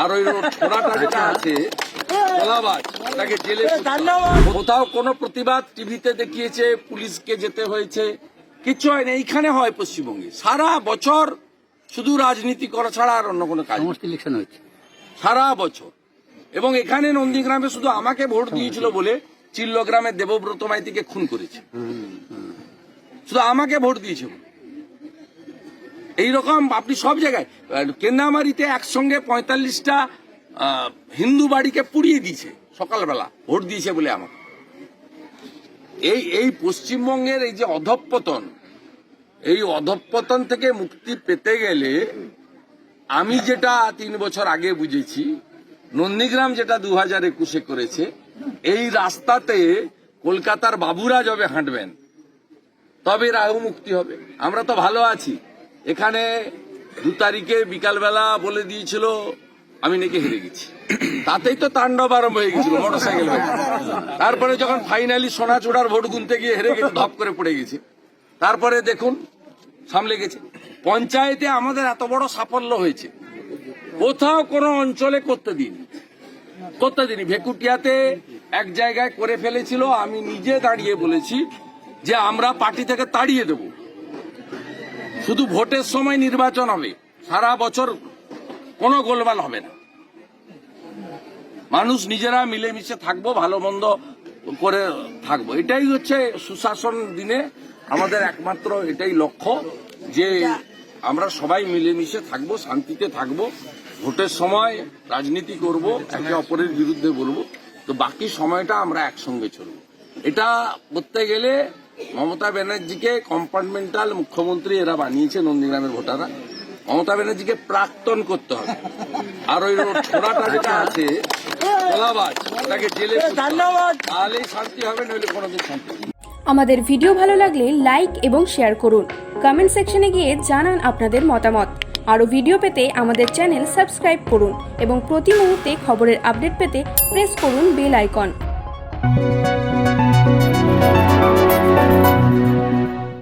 আর ওই ছোড়াটা যেটা আছে। কলাবাজ তাকে জেলে কোথাও কোনো প্রতিবাদ টিভিতে দেখিয়েছে পুলিশকে যেতে হয়েছে। কিচ্ছু হয় না এইখানে হয় পশ্চিমবঙ্গে। সারা বছর শুধু রাজনীতি করা ছাড়া আর অন্য কোনো কাজ ইলেকশন হচ্ছে সারা বছর। এবং এখানে নন্দীগ্রামে শুধু আমাকে ভোট দিয়েছিল বলে চিল্লগ্রামে দেবব্রত মাইতিকে খুন করেছে। শুধু আমাকে ভোট দিয়েছে বলে। এইরকম আপনি সব জায়গায় আহ, কেন্নামারিতে একসঙ্গে পঁয়তাল্লিশটা হিন্দু বাড়িকে পুড়িয়ে দিয়েছে সকালবেলা ভোট দিয়েছে বলে আমাকে এই এই পশ্চিমবঙ্গের এই যে অধঃপতন এই অধঃপতন থেকে মুক্তি পেতে গেলে আমি যেটা তিন বছর আগে বুঝেছি নন্দীগ্রাম যেটা দু হাজার একুশে করেছে এই রাস্তাতে কলকাতার বাবুরা যবে হাঁটবেন তবে রাহু মুক্তি হবে আমরা তো ভালো আছি এখানে দু তারিখে বিকালবেলা বলে দিয়েছিল, আমি নাকি হেরে গেছি। তাতেই তো তাণ্ডব আরম্ভ হয়ে গেছিল, মোটরসাইকেল তারপরে যখন ফাইনালি সোনাচূড়ার ভোট গুনতে গিয়ে হেরে গেছে, ধপ করে পড়ে গেছে। তারপরে দেখুন, সামলে গেছে। পঞ্চায়েতে আমাদের এত বড় সাফল্য হয়েছে। কোথাও কোনো অঞ্চলে করতে দিন করতে দিন ভেকুটিয়াতে এক জায়গায় করে ফেলেছিল, আমি নিজে দাঁড়িয়ে বলেছি যে আমরা পার্টি থেকে তাড়িয়ে দেব। শুধু ভোটের সময় নির্বাচন হবে সারা বছর কোনো গোলমাল হবে না। মানুষ নিজেরা মিলেমিশে থাকব ভালো মন্দ করে থাকব। এটাই হচ্ছে সুশাসন দিনে আমাদের একমাত্র এটাই লক্ষ্য যে আমরা সবাই মিলেমিশে থাকব শান্তিতে থাকব ভোটের সময় রাজনীতি করব একে অপরের বিরুদ্ধে বলব। তো বাকি সময়টা আমরা একসঙ্গে চলবো। এটা করতে গেলে মমতা ব্যানার্জিকে কম্পার্টমেন্টাল মুখ্যমন্ত্রী এরা বানিয়েছে নন্দীগ্রামের ভোটাররা। মমতা ব্যানার্জিকে প্রাক্তন করতে হবে। আর ওই ছোড়াটা যেটা আছে জেলে। তাহলেই শান্তি হবে নইলে কোনোদিন শান্তি আমাদের ভিডিও ভালো লাগলে লাইক এবং শেয়ার করুন। কমেন্ট সেকশনে গিয়ে জানান আপনাদের মতামত। আরও ভিডিও পেতে আমাদের চ্যানেল সাবস্ক্রাইব করুন এবং প্রতি মুহূর্তে খবরের আপডেট পেতে প্রেস করুন বেল আইকন।